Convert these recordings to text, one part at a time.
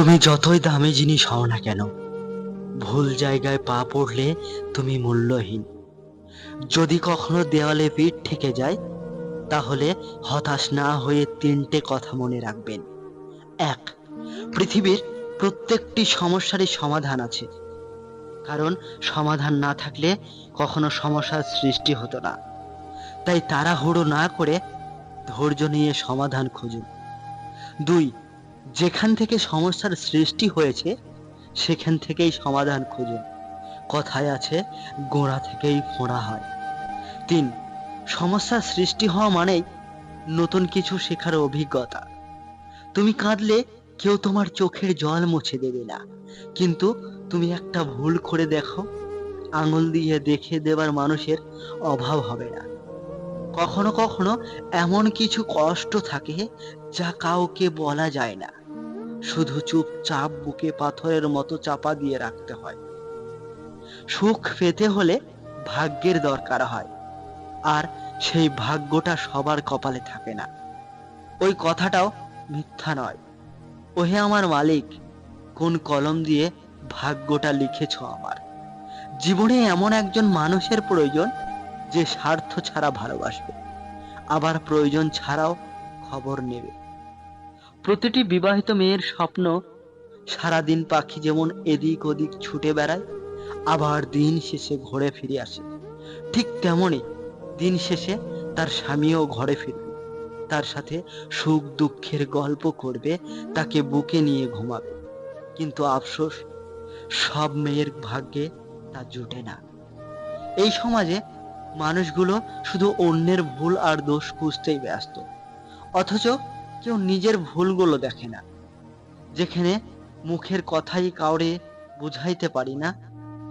তুমি যতই দামি জিনিস হও না কেন, ভুল জায়গায় পা পড়লে তুমি মূল্যহীন। যদি কখনো দেওয়ালে পিঠ থেকে যায়, তাহলে হতাশ না হয়ে তিনটে কথা মনে রাখবেন। এক, পৃথিবীর প্রত্যেকটি সমস্যারই সমাধান আছে। কারণ সমাধান না থাকলে কখনো সমস্যার সৃষ্টি হতো না। তাই তাড়াহুড়ো না করে ধৈর্য নিয়ে সমাধান খুঁজুন। দুই যেখান থেকে সমস্যার সৃষ্টি হয়েছে, সেখান থেকেই সমাধান খুঁজুন কথায় আছে, গোড়া থেকেই ফোঁড়া হয়। তিন, সমস্যার সৃষ্টি হওয়া মানেই নতুন কিছু শেখার অভিজ্ঞতা। তুমি কাঁদলে কেউ তোমার চোখের জল মুছে দেবে না। কিন্তু তুমি একটা ভুল করে দেখো, আঙুল দিয়ে দেখে দেবার মানুষের অভাব হবে না। কখনো কখনো এমন কিছু কষ্ট থাকে যা কাউকে বলা যায় না। শুধু চুপচাপ বুকে পাথরের মতো চাপা দিয়ে রাখতে হয়। সুখ পেতে হলে ভাগ্যের দরকার হয়, আর সেই ভাগ্যটা সবার কপালে থাকে না। ওই কথাটাও মিথ্যা নয়। ওহে আমার মালিক, কোন কলম দিয়ে ভাগ্যটা লিখেছ আমার? জীবনে এমন একজন মানুষের প্রয়োজন যে স্বার্থ ছাড়া ভালোবাসবে, আবার প্রয়োজন ছাড়াও খবর নেবে। প্রতিটি বিবাহিত মেয়ের স্বপ্ন, সারাদিন পাখি যেমন এদিক ওদিক ছুটে বেড়ায়, আবার দিন শেষে ঘরে ফিরে আসে। ঠিক তেমনই দিন শেষে তার স্বামীও ঘরে ফিরবে। তার সাথে সুখ দুঃখের গল্প করবে, তাকে বুকে নিয়ে ঘুমাবে। কিন্তু আফসোস, সব মেয়ের ভাগ্যে তা জুটে না। এই সমাজে মানুষগুলো শুধু অন্যের ভুল আর দোষ খুঁজতেই ব্যস্ত। অথচ কেউ নিজের ভুলগুলো দেখে না। যেখানে মুখের কথাই কাউরে বুঝাইতে পারি না,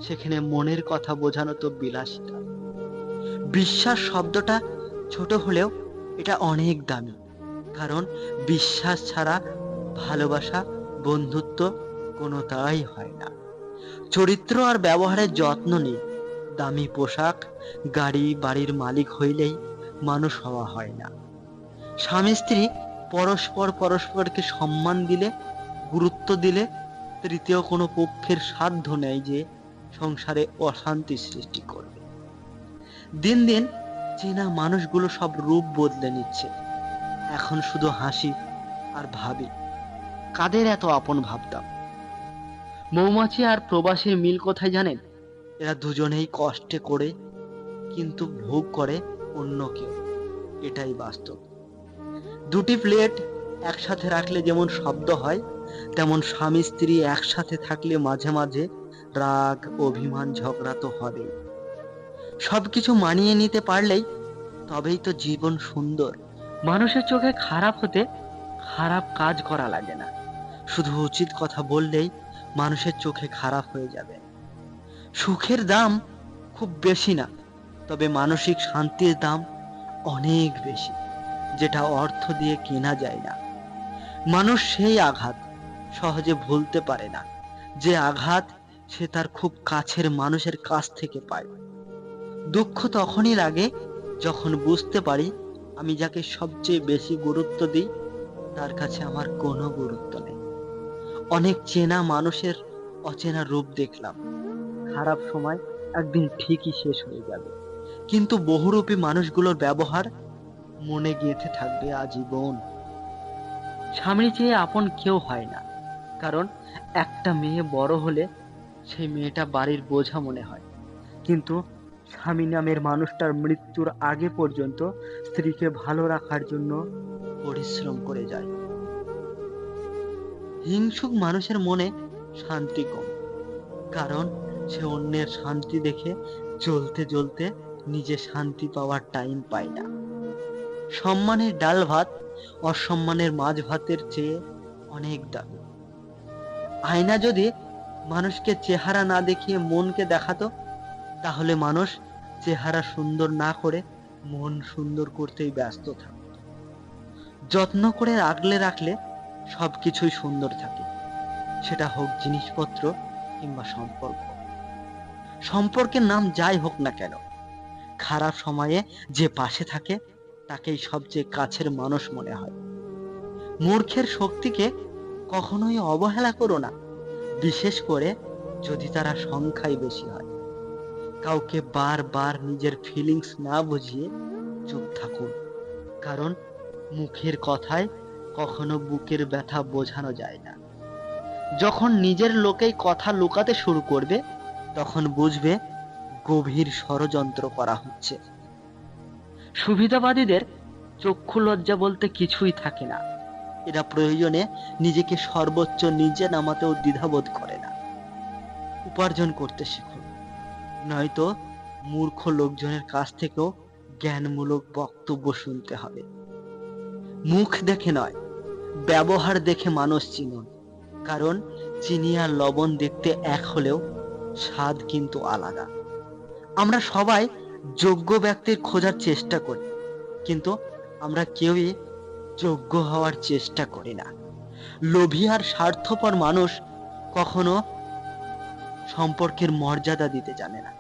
সেখানে মনের কথা বোঝানো তো বিলাসিতা। বিশ্বাস শব্দটা ছোট হলেও এটা অনেক দামি। কারণ বিশ্বাস ছাড়া ভালোবাসা, বন্ধুত্ব কোনো তাই হয় না। চরিত্র আর ব্যবহারের যত্ন নেই দামি পোশাক, গাড়ি, বাড়ির মালিক হইলেই মানুষ হওয়া হয় না। স্বামী স্ত্রী পরস্পর পরস্পরকে সম্মান দিলে, গুরুত্ব দিলে তৃতীয় কোনো পক্ষের সাধ্য নেই যে সংসারে অশান্তি সৃষ্টি করবে। দিন দিন চেনা মানুষগুলো সব রূপ বদলে নিচ্ছে। এখন শুধু হাসি আর ভাবি। কাদের এত আপন ভাবতাম? মৌমাছি আর প্রবাসীর মিল কোথায় জানেন? এরা দুজনেই কষ্টে করে কিন্তু ভোগ করে অন্য কেউ। এটাই বাস্তব। দুটি প্লেট একসাথে রাখলে যেমন শব্দ হয়, তেমন স্বামী স্ত্রী একসাথে থাকলে মাঝে মাঝে রাগ, অভিমান, ঝগড়া তো হবেই। সবকিছু মানিয়ে নিতে পারলেই তবেই তো জীবন সুন্দর। মানুষের চোখে খারাপ হতে খারাপ কাজ করা লাগে না। শুধু উচিত কথা বললেই মানুষের চোখে খারাপ হয়ে যাবে। সুখের দাম খুব বেশি না, তবে মানসিক শান্তির দাম অনেক বেশি, যেটা অর্থ দিয়ে কেনা যায় না। মানুষ সেই আঘাত সহজে ভুলতে পারে না, যে আঘাত সে তার খুব কাছের মানুষের কাছ থেকে পায়। দুঃখ তখনই লাগে যখন বুঝতে পারি আমি যাকে সবচেয়ে বেশি গুরুত্ব দিই, তার কাছে আমার কোনো গুরুত্ব নেই। অনেক চেনা মানুষের অচেনা রূপ দেখলাম। খারাপ সময় একদিন ঠিকই শেষ হয়ে যাবে। কিন্তু বহুরূপী মানুষগুলোর ব্যবহার মনে গেঁথে থাকবে আজীবন। স্বামীর চেয়ে আপন কেউ হয় না, কারণ একটা মেয়ে বড় হলে সেই মেয়েটা বাড়ির বোঝা মনে হয়। কিন্তু স্বামী নামের মানুষটার মৃত্যুর আগে পর্যন্ত স্ত্রীকে ভালো রাখার জন্য পরিশ্রম করে যায়। হিংসুক মানুষের মনে শান্তি কম, কারণ সে অন্যের শান্তি দেখে চলতে চলতে নিজে শান্তি পাওয়ার টাইম পায় না। সম্মানের ডাল ভাত অসম্মানের মাছ ভাতের চেয়ে অনেক দামি। আয়না যদি মানুষকে চেহারা না দেখিয়ে মনকে দেখাতো, তাহলে মানুষ চেহারা সুন্দর না করে মন সুন্দর করতেই ব্যস্ত থাকত। যত্ন করে আগলে রাখলে সবকিছুই সুন্দর থাকে। সেটা হোক জিনিসপত্র কিংবা সম্পর্ক। সম্পর্কের নাম যাই হোক না কেন, খারাপ সময়ে যে পাশে থাকে, তাকেই সবচেয়ে কাছের মানুষ মনে হয়। মূর্খের শক্তিকে কখনোই অবহেলা করো না, বিশেষ করে যদি তারা সংখ্যায় বেশি হয়। কাউকে বারবার নিজের ফিলিংস না বুঝিয়ে চুপ থাকুন, কারণ মুখের কথায় কখনো বুকের ব্যথা বোঝানো যায় না। যখন নিজের লোকেই কথা লুকাতে শুরু করবে তখন বুঝবে গভীর ষড়যন্ত্র করা হচ্ছে। সুবিধাবাদীদের চক্ষু লজ্জা বলতে কিছুই থাকে না। এরা প্রয়োজনে নিজেকে সর্বোচ্চ নিচে নামাতেও দ্বিধাবোধ করে না। উপার্জন করতে শিখুন নয়তো মূর্খ লোকজনের কাছ থেকেও জ্ঞানমূলক বক্তব্য শুনতে হবে। মুখ দেখে নয়, ব্যবহার দেখে মানুষ চিনুন। কারণ চিনি আর লবণ দেখতে এক হলেও স্বাদ কিন্তু আলাদা। আমরা সবাই যোগ্য ব্যক্তির খোঁজার চেষ্টা করি, কিন্তু আমরা কেউই যোগ্য হওয়ার চেষ্টা করি না। লোভী আর স্বার্থপর মানুষ কখনো সম্পর্কের মর্যাদা দিতে জানে না।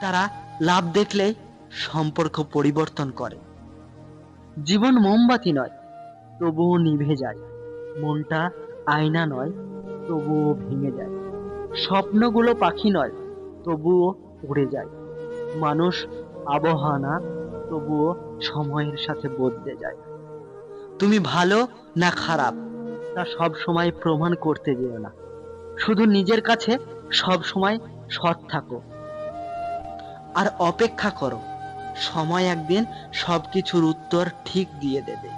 তারা লাভ দেখলে সম্পর্ক পরিবর্তন করে। জীবন মোমবাতি নয়, তবুও নিভে যায়। মনটা আয়না নয়, তবুও ভেঙে যায়। স্বপ্নগুলো পাখি নয়, তবুও উড়ে যায়। মানুষ আবহাওয়া না তবুও সময়ের সাথে বদলে যায়। তুমি ভালো না খারাপ, তা সব সময় প্রমাণ করতে যেও না। শুধু নিজের কাছে সব সময় সৎ থাকো। আর অপেক্ষা করো, সময় একদিন সবকিছুর উত্তর ঠিক দিয়ে দেবে।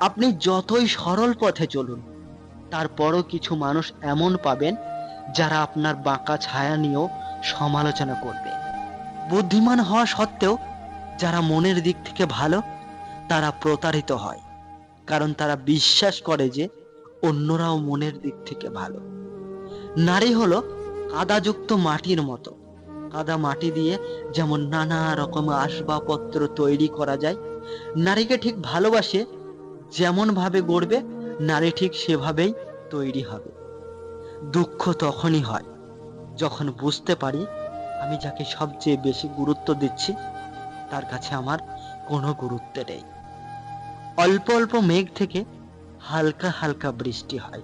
আপনি যতই সরল পথে চলুন, তারপরও কিছু মানুষ এমন পাবেন যারা আপনার বাঁকা ছায়া নিয়েও সমালোচনা করবে। বুদ্ধিমান হওয়া সত্ত্বেও যারা মনের দিক থেকে ভালো, তারা প্রতারিত হয়, কারণ তারা বিশ্বাস করে যে অন্যরাও মনের দিক থেকে ভালো। নারী হলো কাদাযুক্ত মাটির মতো। কাদা মাটি দিয়ে যেমন নানা রকম আসবাবপত্র তৈরি করা যায়, নারীকে ঠিক ভালোবাসে যেমন ভাবে গড়বে, নারী ঠিক সেভাবেই তৈরি হবে। দুঃখ তখনই হয়, যখন বুঝতে পারি আমি যাকে সবচেয়ে বেশি গুরুত্ব দিচ্ছি, তার কাছে আমার কোনো গুরুত্ব নেই। অল্প অল্প মেঘ থেকে হালকা হালকা বৃষ্টি হয়।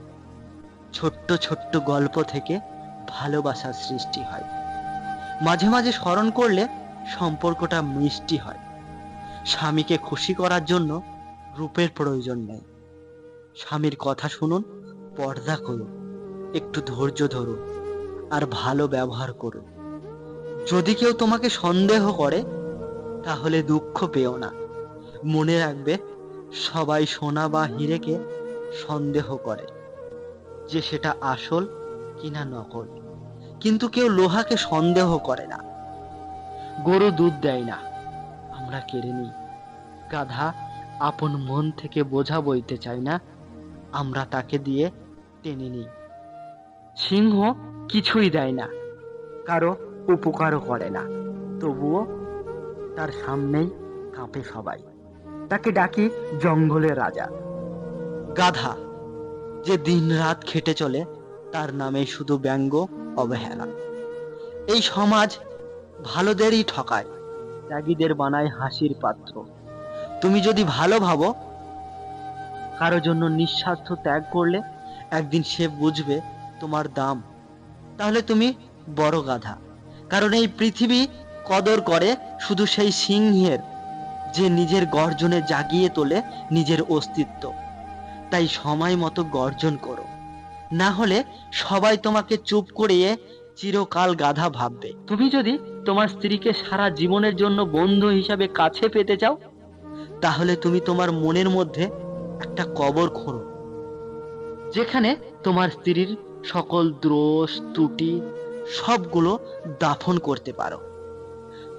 ছোট্ট ছোট্ট গল্প থেকে ভালোবাসার সৃষ্টি হয়। মাঝে মাঝে স্মরণ করলে সম্পর্কটা মিষ্টি হয়। স্বামীকে খুশি করার জন্য রূপের প্রয়োজন নেই। স্বামীর কথা শুনুন, পর্দা করুন। একটু ধৈর্য ধরুন আর ভালো ব্যবহার করুন যদি কেউ তোমাকে সন্দেহ করে, তাহলে দুঃখ পেও না। মনে রাখবে, সবাই সোনা বা হিরেকে সন্দেহ করে যে সেটা আসল কিনা নকল। কিন্তু কেউ লোহাকে সন্দেহ করে না। গরু দুধ দেয় না। আমরা কেড়ে নিই। গাধা আপন মন থেকে বোঝা বইতে চায় না। আমরা তাকে দিয়ে টেনে নিই। সিংহ কিছুই দেয় না। কারও উপকারও করে না। তবুও তার সামনেই কাঁপে সবাই। তাকে ডাকি জঙ্গলের রাজা। গাধা, যে দিন রাত খেটে চলে, তার নামে শুধু ব্যঙ্গ, অবহেলা। এই সমাজ ভালোদেরই ঠকায়, ত্যাগীদের বানায় হাসির পাত্র। তুমি যদি ভালো ভাবো, কারও জন্য নিঃস্বার্থ ত্যাগ করলে একদিন সে বুঝবে তোমার দাম। তাহলে তুমি বড় গাধা। কারণ এই পৃথিবী কদর করে শুধু সেই সিংহের, যে নিজের গর্জনে জাগিয়ে তোলে নিজের অস্তিত্ব। তাই সময় মতো গর্জন করো। না হলে সবাই তোমাকে চুপ করিয়ে চিরকাল গাধা ভাববে। তুমি যদি তোমার স্ত্রীকে সারা জীবনের জন্য বন্ধু হিসাবে কাছে পেতে চাও, তাহলে তুমি তোমার মনের মধ্যে একটা কবর খোঁড়ো, যেখানে তোমার স্ত্রীর সকল দ্রোষ, ত্রুটি সবগুলো দাফন করতে পারো।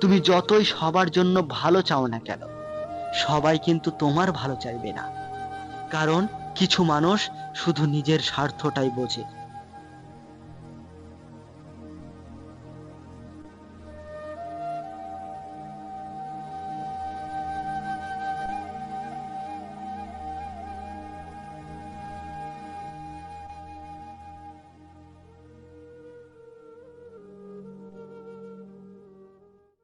তুমি যতই সবার জন্য ভালো চাও না কেন, সবাই কিন্তু তোমার ভালো চাইবে না। কারণ কিছু মানুষ শুধু নিজের স্বার্থটাই বোঝে।